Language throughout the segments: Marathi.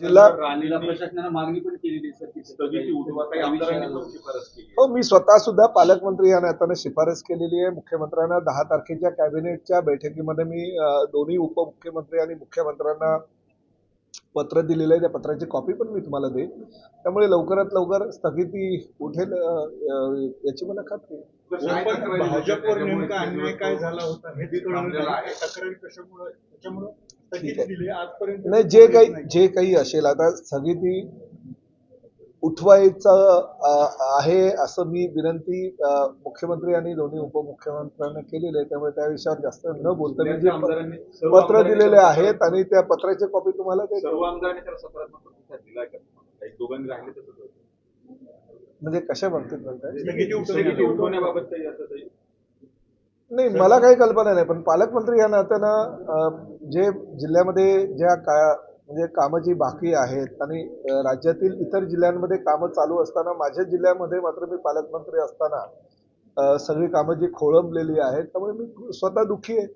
जिल्हा राणीला प्रशासनानं मागणी पण केलेली आहे, सर, की स्थगिती उठवा काही आमदारांनी पण शिफारस केली आहे. हो मी स्वतः सुद्धा पालकमंत्री या नात्याने शिफारस केलेली आहे. मुख्यमंत्र्यांना दहा तारखेच्या कॅबिनेटच्या बैठकीमध्ये मी दोन्ही उपमुख्यमंत्री आणि मुख्यमंत्र्यांना पत्र दिलेलं आहे. त्या पत्राची कॉपी पण मी तुम्हाला देईन. त्यामुळे लवकरात लवकर स्थगिती उठेल याची मला खात्री आहे. पण भाजपवर नेमका अन्याय काय झाला होता नाही. तक्रारी कशामुळे नाही जे काही जे काही असेल आता स्थगिती उठवायचं आहे असं मी विनंती मुख्यमंत्री आणि दोन्ही उपमुख्यमंत्र्यांना केलेली आहे. त्यामुळे त्या विषयावर जास्त न बोलता मी जे पत्र दिलेले आहेत आणि त्या पत्राची कॉपी तुम्हाला. म्हणजे कशा बाबतीत काही नाही मला काही कल्पना नाही पण पालकमंत्री या नात्यानं जे जिल्ह्यामध्ये ज्या का म्हणजे कामं जी बाकी आहेत आणि राज्यातील इतर जिल्ह्यांमध्ये कामं चालू असताना माझ्या जिल्ह्यामध्ये मात्र मी पालकमंत्री असताना सगळी कामं जी खोळंबलेली आहेत त्यामुळे मी स्वतः दुःखी आहे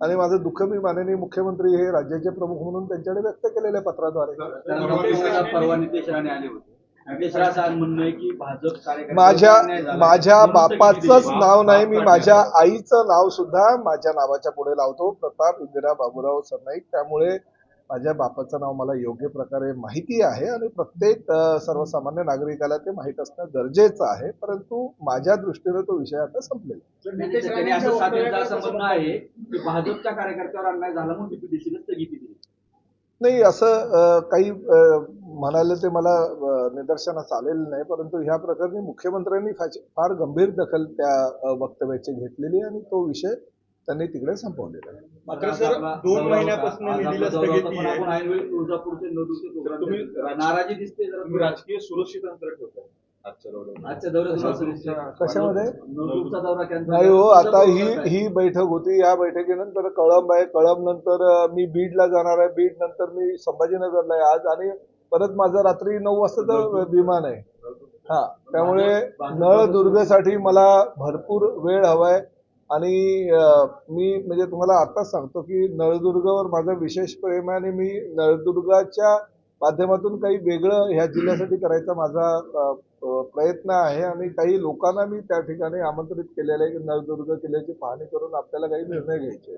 आणि माझं दुःख मी माननीय मुख्यमंत्री हे राज्याचे प्रमुख म्हणून त्यांच्याकडे व्यक्त केलेल्या पत्राद्वारे माझ्या. माझ्या बापाचंच. नाव नाही मी माझ्या आईचं नाव सुद्धा माझ्या नावाच्या पुढे लावतो. प्रताप इंदिरा बाबूराव सरनाईक. त्यामुळे माझ्या बापाचं नाव मला योग्य प्रकारे माहिती आहे आणि प्रत्येक सर्वसामान्य नागरिकाला ते माहीत असणं गरजेचं आहे. परंतु माझ्या दृष्टीने तो विषय आता संपलेला आहे. की भाजपच्या कार्यकर्त्यावर अन्याय झाला म्हणून नाही असं काही म्हणाले ते मला निदर्शनास आलेलं नाही परंतु ह्या प्रकरणी मुख्यमंत्र्यांनी फार- गंभीर दखल त्या वक्तव्याची घेतलेली आणि तो विषय त्यांनी तिकडे संपवलेला आहे मात्र सर, दोन महिन्यापासून निधीला स्थगिती आहे. तुळजापूरचे तुम्ही. नाराजी दिसते जरा तुम्ही राजकीय सुरक्षित अंतर ठेवताय. कशामध्ये? नाही हो. आता ही ही बैठक होती या बैठकीनंतर कळंब आहे कळंब नंतर मी बीडला जाणार आहे बीड नंतर मी संभाजीनगरला आहे आज आणि परत माझं रात्री नऊ वाजताचं विमान आहे. हा त्यामुळे नळदुर्गसाठी मला भरपूर वेळ हवाय. आणि मी म्हणजे तुम्हाला आताच सांगतो की नळदुर्गवर माझं विशेष प्रेम आहे आणि मी नळदुर्गाच्या माध्यमातून काही वेगळं ह्या जिल्ह्यासाठी करायचा माझा प्रयत्न आहे आणि काही लोकांना मी त्या ठिकाणी आमंत्रित केलेलं आहे की नळदुर्ग किल्ल्याची पाहणी करून आपल्याला काही निर्णय घ्यायचे.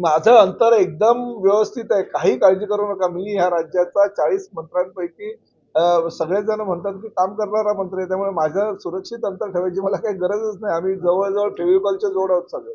माझं अंतर एकदम व्यवस्थित आहे. काही काळजी करू नका. मी ह्या राज्याचा चाळीस मंत्र्यांपैकी अं, सगळेजण म्हणतात की काम करणारा मंत्री आहे. त्यामुळे माझं सुरक्षित अंतर ठेवायची मला काही गरजच नाही. आम्ही जवळजवळ फेविकॉलचे जोड आहोत सगळे.